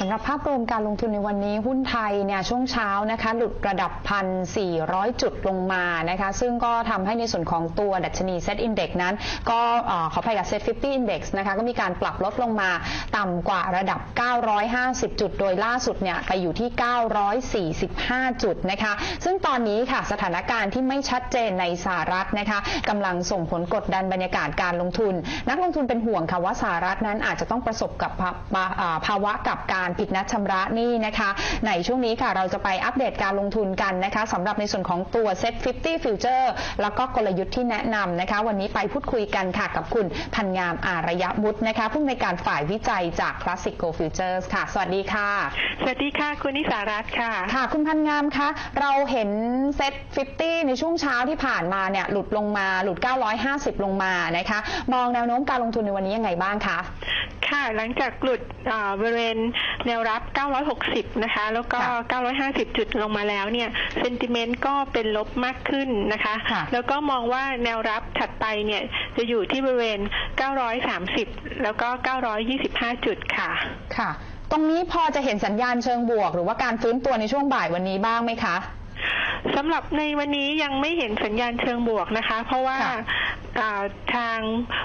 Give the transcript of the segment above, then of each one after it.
สำหรับภาพรวมการลงทุนในวันนี้หุ้นไทยเนี่ยช่วงเช้านะคะ หลุดระดับ 1,400 จุดลงมานะคะ ซึ่งก็ทำให้ในส่วนของตัวดัชนี Set Index นั้น ก็ขออภัยกับ Set 50 Index นะคะ ก็มีการปรับลดลงมาต่ำกว่าระดับ 950 จุด โดยล่าสุดเนี่ยไปอยู่ที่ 945 จุดนะคะ ซึ่งตอนนี้ค่ะสถานการณ์ที่ไม่ชัดเจนในสหรัฐนะคะกำลังส่งผลกดดันบรรยากาศการลงทุน นักลงทุนเป็นห่วงค่ะว่าสหรัฐนั้นอาจจะต้องประสบกับภาวะกับการผิดนัดชำระหนี้นะคะ ในช่วงนี้ค่ะเราจะไปอัปเดตการลงทุนกันนะคะสำหรับในส่วนของตัว Set 50 Future แล้วก็กลยุทธ์ที่แนะนำนะคะ วันนี้ไปพูดคุยกันค่ะกับคุณพันงามอารยมุตนะคะผู้อำนวยการฝ่ายวิจัยจาก Classic Go Futures ค่ะ สวัสดีค่ะ สวัสดีค่ะ คุณนิสารัตน์ค่ะ ค่ะ คุณพันงามคะเราเห็นเซ็ต50 ในช่วงเช้าที่ผ่านมาเนี่ยหลุดลงมาหลุด 950 ลงมานะคะ มองแนวโน้มการลงทุนในวันนี้ยังไงบ้างคะ ค่ะ หลังจากหลุดอ่าบริเวณแนวรับ 960 นะคะ แล้วก็ค่ะ950 จุดลงมาแล้วเนี่ยเซนติเมนต์ก็เป็นลบมากขึ้นนะคะค่ะแล้วก็มองว่าแนวรับถัดไปเนี่ยจะอยู่ที่บริเวณ 930 แล้วก็ 925 จุดค่ะ ค่ะ ตรงนี้พอจะเห็นสัญญาณเชิงบวก หรือว่าการฟื้นตัวในช่วงบ่ายวันนี้บ้างไหมคะสำหรับในวันนี้ยังไม่เห็นสัญญาณเชิงบวกนะคะ เพราะว่าค่ะอ่า ทาง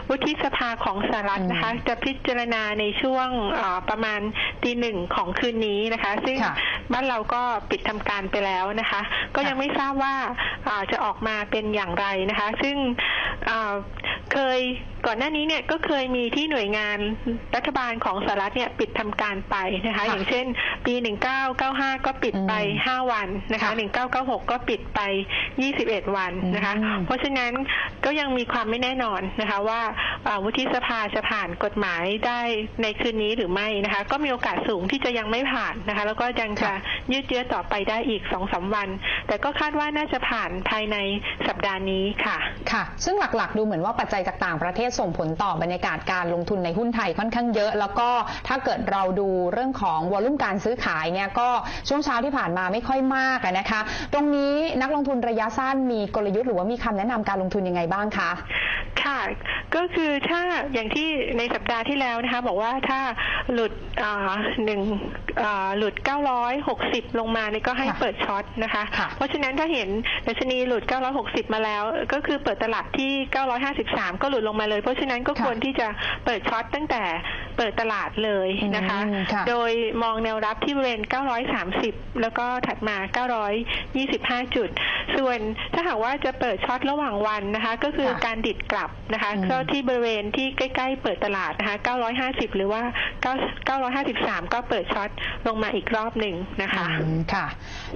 วุฒิสภาของสหรัฐนะคะ จะพิจารณาในช่วงอ่าประมาณตีหนึ่งของคืนนี้นะคะ ซึ่งค่ะบ้านเราก็ปิดทำการไปแล้วนะคะ ก็ยังไม่ทราบว่าอ่าจะออกมาเป็นอย่างไรนะคะ ซึ่งอ่า เคยก่อนหน้านี้เนี่ยก็เคยมีที่หน่วยงานรัฐบาลของสหรัฐเนี่ยปิดทำการไปนะคะค่ะอย่างเช่น ปี 1995 ก็ปิดไปอืม5วันนะคะค่ะ1996 ก็ปิดไป 21 วันนะคะอืมเพราะฉะนั้นก็ยังมีความไม่แน่นอนนะคะว่าอ่าวุฒิสภาจะผ่านกฎหมายได้ในคืนนี้หรือไม่นะคะ ก็มีโอกาสสูงที่จะยังไม่ผ่านนะคะ แล้วก็ยังจะค่ะยืดเยื้อต่อไปได้อีก2อสวัน แต่ก็คาดว่าน่าจะผ่านภายในสัปดาห์นี้ค่ะ ค่ะ ซึ่งหลักๆ ดูเหมือนว่าปัจจัยจากต่างประเทศส่งผลต่อบรรยากาศการลงทุนในหุ้นไทยค่อนข้างเยอะ แล้วก็ถ้าเกิดเราดูเรื่องของวอลุ่มการซื้อขายเนี่ยก็ช่วงเช้าที่ผ่านมาไม่ค่อยมากอะนะคะ ตรงนี้นักลงทุนระยะสั้นมีกลยุทธ์หรือว่ามีคำแนะนำการลงทุนยังไงบ้างคะค่ะก็คือถ้าอย่างที่ในสัปดาห์ที่แล้วนะคะ บอกว่าถ้าหลุดอ่าหนึ่งอ่าหลุด 960 ลงมาเนี่ยก็ให้ค่ะเปิดช็อตนะคะค่ะเพราะฉะนั้นถ้าเห็นดัชนีหลุด 960 มาแล้ว ก็คือเปิดตลาดที่ 953ก็หลุดลงมาเลย เพราะฉะนั้นก็ค่ะควรที่จะเปิดช็อตตั้งแต่เปิดตลาดเลยนะคะอืมค่ะโดยมองแนวรับที่บริเวณ 930 แล้วก็ถัดมา 925 จุด ส่วนถ้าหากว่าจะเปิดช็อตระหว่างวันนะคะ ก็คือค่ะการดิดกลับนะคะอืมก็ที่บริเวณที่ใกล้ ๆ เปิดตลาดนะคะ 950 หรือว่า9 953 ก็เปิดช็อตลงมาอีกรอบหนึ่งนะคะอืมค่ะ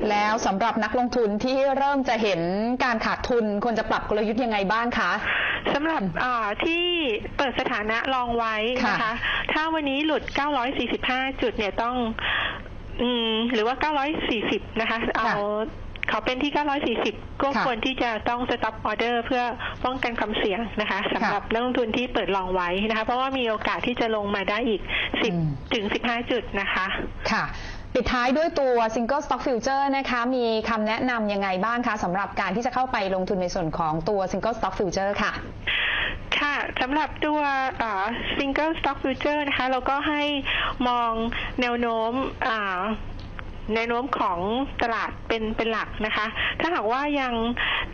แล้วสำหรับนักลงทุนที่เริ่มจะเห็นการขาดทุนควรจะปรับกลยุทธ์ยังไงบ้างคะ สำหรับอ่าที่เปิดสถานะรองไว้นะคะค่ะถ้าวันนี้หลุด 945 จุดเนี่ยต้อง อืม หรือว่า 940 นะคะ เอาเขาเป็นที่ 940 ก็ค่ะควรที่จะต้อง stop order เพื่อป้องกันความเสี่ยงนะคะสำหรับนักลงทุนที่เปิดรองไว้นะคะ เพราะว่ามีโอกาสที่จะลงมาได้อีกอืม10 ถึง 15 จุดนะคะ ค่ะ ปิดท้ายด้วยตัว Single Stock Future นะคะมีคำแนะนำยังไงบ้างคะสำหรับการที่จะเข้าไปลงทุนในส่วนของตัว Single Stock Future ค่ะค่ะสำหรับตัว single stock future นะคะเราก็ให้มองแนวโน้มแนวโน้มของตลาดเป็นเป็นหลักนะคะ ถ้าหากว่ายัง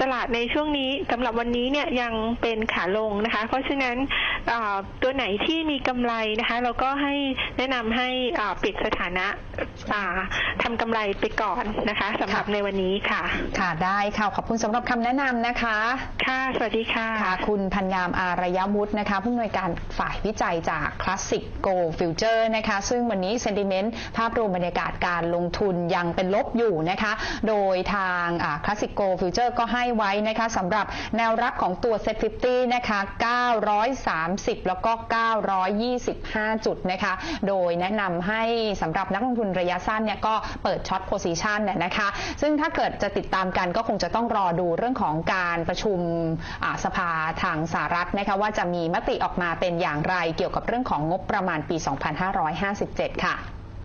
ตลาดในช่วงนี้สำหรับวันนี้เนี่ยยังเป็นขาลงนะคะ เพราะฉะนั้น ตัวไหนที่มีกำไรนะคะ เราก็ให้แนะนำให้อ่าปิดสถานะอ่าทำกำไรไปก่อนนะคะสำหรับค่ะในวันนี้ค่ะ ค่ะได้ค่ะขอบคุณสำหรับคำแนะนำนะคะ ค่ะสวัสดีค่ะค่ะ คุณพันงามอารยวุฒินะคะผู้อำนวยการฝ่ายวิจัยจาก Classic Go Future นะคะ ซึ่งวันนี้ sentiment ภาพรวมบรรยากาศการลงทุนยังเป็นลบอยู่นะคะ โดยทางอ่า Classic Go Future ก็ให้ไว้นะคะสำหรับแนวรับของตัว Set 50 นะคะ30 แล้วก็ 925 จุดนะคะ โดยแนะนำให้สำหรับนักลงทุนระยะสั้นเนี่ยก็เปิดช็อตโพซิชันเนี่ยนะคะ ซึ่งถ้าเกิดจะติดตามกันก็คงจะต้องรอดูเรื่องของการประชุมสภาทางสหรัฐนะคะว่าจะมีมติออกมาเป็นอย่างไรเกี่ยวกับเรื่องของงบประมาณปี 2557 ค่ะ